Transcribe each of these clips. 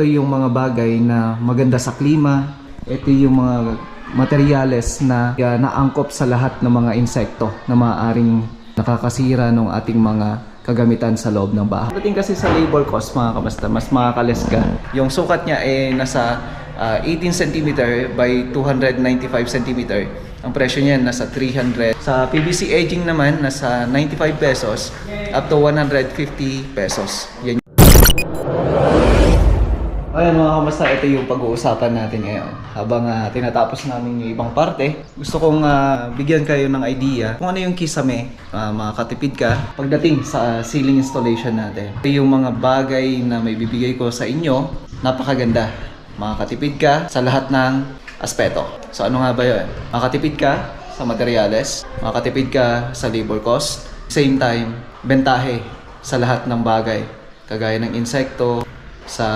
ito yung mga bagay na maganda sa klima. Ito yung mga materyales na uh, naangkop sa lahat ng mga insekto na maaaring nakakasira ng ating mga kagamitan sa loob ng bahay. Dating kasi sa labor cost mga kamasta, mas makakales ka. Yung sukat niya ay nasa ah, 18 cm by 295 cm. Ang presyo niya nasa 300. Sa PVC edging naman, nasa 95 pesos up to 150 pesos. Yan Kamasta, ito yung pag-uusapan natin ngayon. Habang ah, tinatapos namin yung ibang parte, gusto kong ah, bigyan kayo ng idea kung ano yung kisame, uh, makakatipid ka pagdating sa ceiling installation natin. Ito yung mga bagay na may bibigay ko sa inyo, napakaganda. Makakatipid ka sa lahat ng aspeto. So ano nga ba yun? Makakatipid ka sa materyales, makakatipid ka sa labor cost, same time, bentahe sa lahat ng bagay, kagaya ng insekto, sa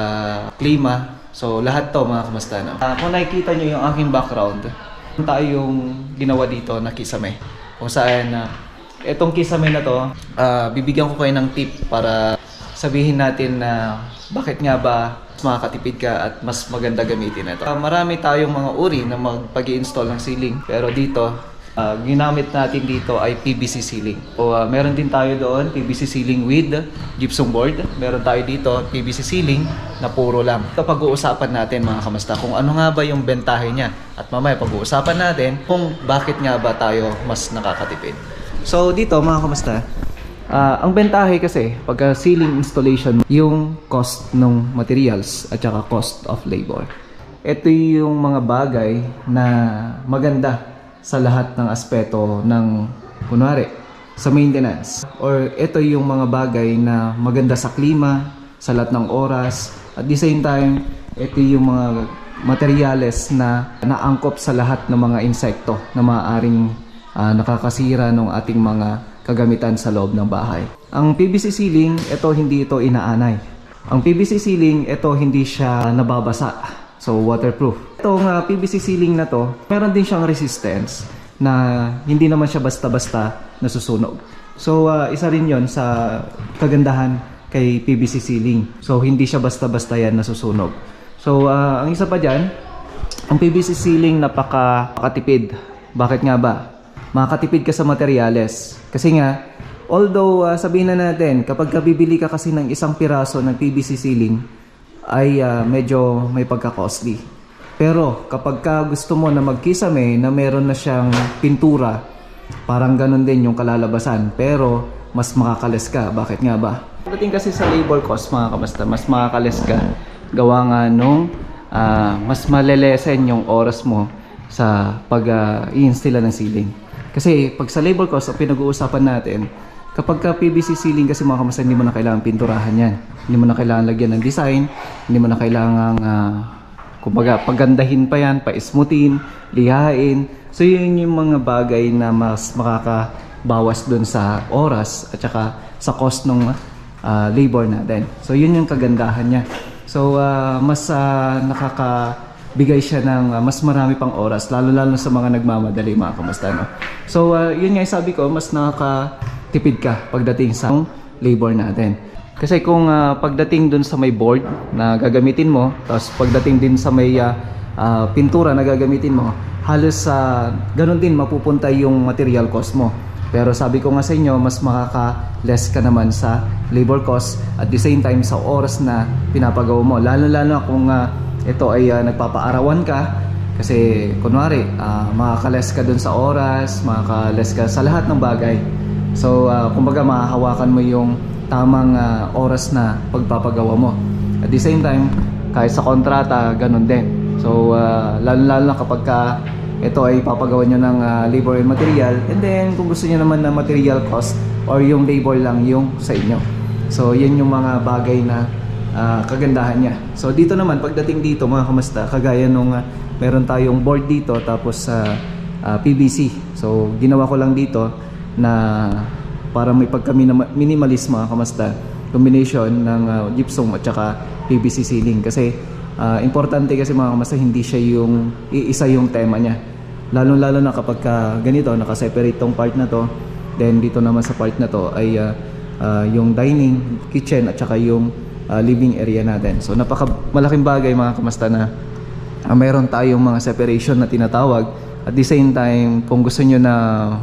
klima. So, lahat to mga kamusta no? Ah, kung nakikita nyo yung aking background, meron tayong ginawa dito na kisame. Kung saan na etong kisame na to, ah, bibigyan ko kayo ng tip para sabihin natin na bakit nga ba mas makakatipid ka at mas maganda gamitin ito. Ah, marami tayong mga uri na magpag install ng ceiling. Pero dito, Ah, ginamit natin dito ay PVC ceiling. O ah, meron din tayo doon PVC ceiling with gypsum board. Meron tayo dito PVC ceiling na puro lang. Ito pag-uusapan natin mga kamasta kung ano nga ba yung bentahe niya. At mamaya pag-uusapan natin kung bakit nga ba tayo mas nakakatipid. So dito mga kamasta, ah, ang bentahe kasi pagka ceiling installation, yung cost ng materials at saka cost of labor. Ito yung mga bagay na maganda sa lahat ng aspeto ng kunwari sa maintenance or ito yung mga bagay na maganda sa klima sa lahat ng oras at the same time ito yung mga materyales na naangkop sa lahat ng mga insekto na maaaring ah, nakakasira ng ating mga kagamitan sa loob ng bahay. Ang PVC ceiling, ito hindi ito inaanay. Ang PVC ceiling, ito hindi siya nababasa. So waterproof. Itong uh, PVC ceiling na to, meron din siyang resistance na hindi naman siya basta-basta nasusunog. So uh, isa rin 'yon sa kagandahan kay PVC ceiling. So hindi siya basta-basta yan nasusunog. So uh, ang isa pa diyan, ang PVC ceiling napaka-katipid. Bakit nga ba? Makakatipid ka sa materyales. Kasi nga, although uh, sabihin na natin, kapag ka bibili ka kasi ng isang piraso ng PVC ceiling, ay uh, medyo may pagka-costly. Pero kapag ka gusto mo na magkisame na meron na siyang pintura, parang ganun din yung kalalabasan. Pero mas makakales ka. Bakit nga ba? Pagdating kasi sa labor cost mga kamasta, mas makakales ka. Gawa nga nung ah, mas malelesen yung oras mo sa pag-i-install ng ceiling. Kasi pag sa labor cost, ang pinag-uusapan natin, kapag ka PVC ceiling kasi mga kamasta, hindi mo na kailangan pinturahan yan. Hindi mo na kailangan lagyan ng design, hindi mo na kailangan uh, kumbaga pagandahin pa yan, pa-smoothin, lihain. So yun yung mga bagay na mas makakabawas dun sa oras at saka sa cost ng ah, labor natin. So yun yung kagandahan niya. So ah, mas ah, nakakabigay siya ng ah, mas marami pang oras lalo lalo sa mga nagmamadali mga kamusta no. So ah, yun nga sabi ko mas nakakatipid ka pagdating sa labor natin. Kasi kung ah, pagdating dun sa may board na gagamitin mo, tapos pagdating din sa may ah, ah, pintura na gagamitin mo, halos sa ganun din mapupunta yung material cost mo. Pero sabi ko nga sa inyo, mas makaka-less ka naman sa labor cost at the same time sa oras na pinapagawa mo. Lalo-lalo kung ah, ito ay ah, nagpapaarawan ka, kasi kunwari, uh, makaka-less ka dun sa oras, makaka-less ka sa lahat ng bagay. So, ah, kumbaga mahahawakan mo yung tamang ah, oras na pagpapagawa mo. At the same time, kahit sa kontrata, ganun din. So, uh, lalo-lalo na kapag ka ito ay papagawa nyo ng ah, labor and material, and then kung gusto nyo naman na material cost or yung labor lang yung sa inyo. So, yan yung mga bagay na ah, kagandahan niya. So, dito naman, pagdating dito mga kamasta, kagaya nung ah, meron tayong board dito, tapos sa PVC. So, ginawa ko lang dito na para may pagka-minimalist mga kamasta combination ng uh, gypsum at saka PVC ceiling kasi uh, importante kasi mga kamasta hindi siya yung iisa yung tema niya lalo lalo na kapag ka ganito naka-separate tong part na to then dito naman sa part na to ay uh, uh, yung dining kitchen at saka yung ah, living area natin. So napaka malaking bagay mga kamasta na ah, mayroon tayong mga separation na tinatawag. At the same time, kung gusto nyo na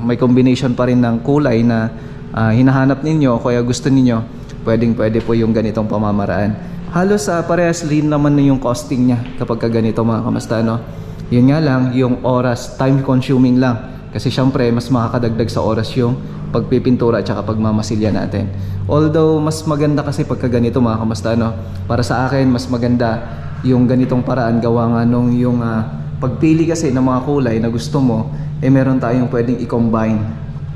may combination pa rin ng kulay na ah, hinahanap ninyo kaya gusto ninyo, pwedeng pwede po yung ganitong pamamaraan. Halos sa parehas rin naman na yung costing niya kapag ka ganito mga kamasta. No? Yun nga lang, yung oras, time consuming lang. Kasi syempre, mas makakadagdag sa oras yung pagpipintura at saka pagmamasilya natin. Although, mas maganda kasi pagka ganito mga kamasta, no? Para sa akin, mas maganda yung ganitong paraan gawa nga nung yung ah, pagpili kasi ng mga kulay na gusto mo, eh meron tayong pwedeng i-combine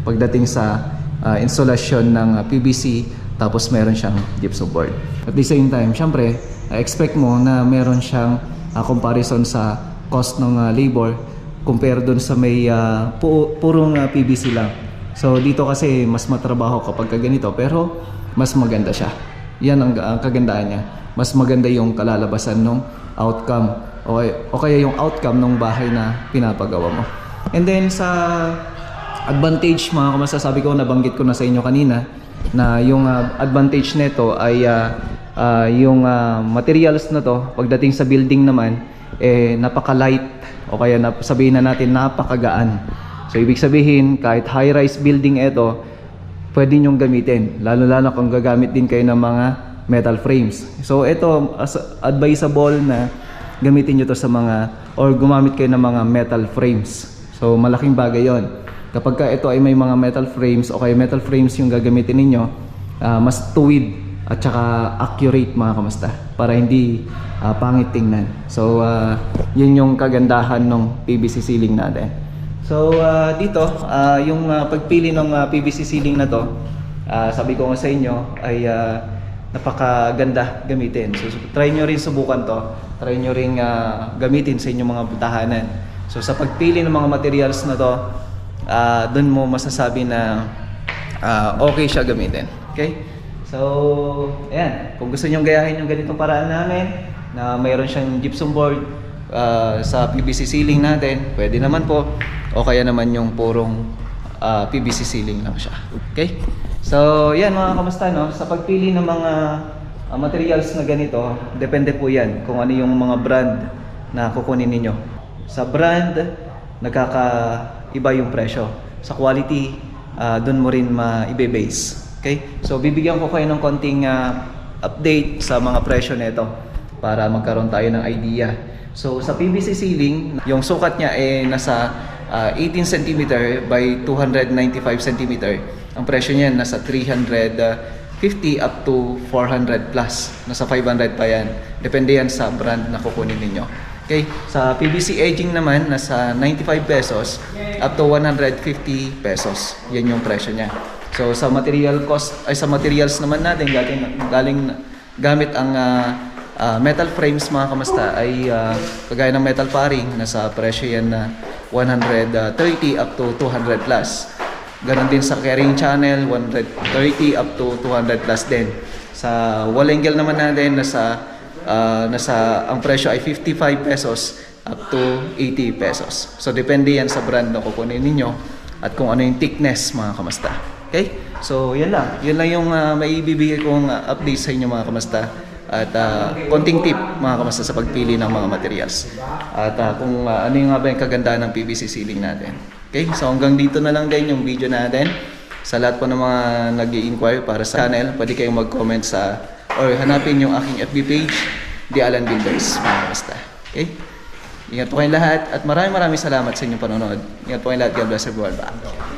pagdating sa ah, installation ng ah, PVC tapos meron siyang gypsum board. At the same time, syempre, ah, expect mo na meron siyang ah, comparison sa cost ng ah, labor compare doon sa may ah, pu- purong ah, PVC lang. So dito kasi mas matrabaho kapag ka ganito pero mas maganda siya. Yan ang, ang kagandaan niya. Mas maganda yung kalalabasan ng outcome o, o kaya yung outcome ng bahay na pinapagawa mo. And then sa advantage mga kamasasabi ko, nabanggit ko na sa inyo kanina na yung ah, advantage nito ay ah, ah, yung ah, materials na to pagdating sa building naman eh napaka-light o kaya na, sabihin na natin napakagaan. So ibig sabihin kahit high-rise building ito pwede nyong gamitin lalo-lalo kung gagamit din kayo ng mga metal frames. So ito as advisable na gamitin nyo to sa mga or gumamit kayo ng mga metal frames. So malaking bagay 'yon. Kapag ka ito ay may mga metal frames o kaya metal frames yung gagamitin ninyo, ah, mas tuwid at saka accurate mga kamusta para hindi ah, pangit tingnan. So ah, yun yung kagandahan ng PVC ceiling natin. So ah, dito, ah, yung ah, pagpili ng ah, PVC ceiling na to, ah, sabi ko nga sa inyo ay ah, napakaganda gamitin. So so, try nyo rin subukan to. Try nyo rin ah, gamitin sa inyong mga butahanan. So sa pagpili ng mga materials na to, ah, doon mo masasabi na ah, okay siya gamitin. Okay? So, ayan. Kung gusto nyong gayahin yung ganitong paraan namin, na mayroon siyang gypsum board ah, sa PVC ceiling natin, pwede naman po. O kaya naman yung purong ah, PVC ceiling lang siya. Okay? So, yan mga kamusta, no? Sa pagpili ng mga ah, materials na ganito, depende po yan kung ano yung mga brand na kukunin ninyo. Sa brand, nagkaka-iba yung presyo. Sa quality, ah, doon mo rin ma-base. Okay? So, bibigyan ko kayo ng konting ah, update sa mga presyo nito para magkaroon tayo ng idea. So, sa PVC ceiling, yung sukat niya ay nasa ah, 18 cm by 295 cm. Ang presyo niya nasa 350 up to 400 plus. Nasa 500 pa yan. Depende yan sa brand na kukunin ninyo. Okay, sa PVC edging naman nasa 95 pesos up to 150 pesos. Yan yung presyo niya. So sa material cost ay sa materials naman natin galing galing gamit ang ah, ah, metal frames mga kamasta ay ah, kagaya ng metal paring nasa presyo yan na 130 up to 200 plus. Ganon din sa carrying channel 130 up to 200 plus din. Sa wall angle naman natin nasa Ah, nasa ang presyo ay 55 pesos up to 80 pesos. So depende yan sa brand na kukunin ninyo at kung ano yung thickness mga kamasta. Okay? So yan lang. Yan lang yung uh, maibibigay kong ah, update sa inyo mga kamasta. At ah, konting tip mga kamasta sa pagpili ng mga materials. At ah, kung ah, ano yung nga ba yung kagandahan ng PVC ceiling natin. Okay? So hanggang dito na lang din yung video natin. Sa lahat po ng mga nag inquire para sa channel, pwede kayong mag-comment sa or hanapin yung aking FB page, The Alan Builders, basta. Okay? Ingat po kayong lahat at maraming maraming salamat sa inyong panonood. Ingat po kayong lahat. God bless everyone. Bye.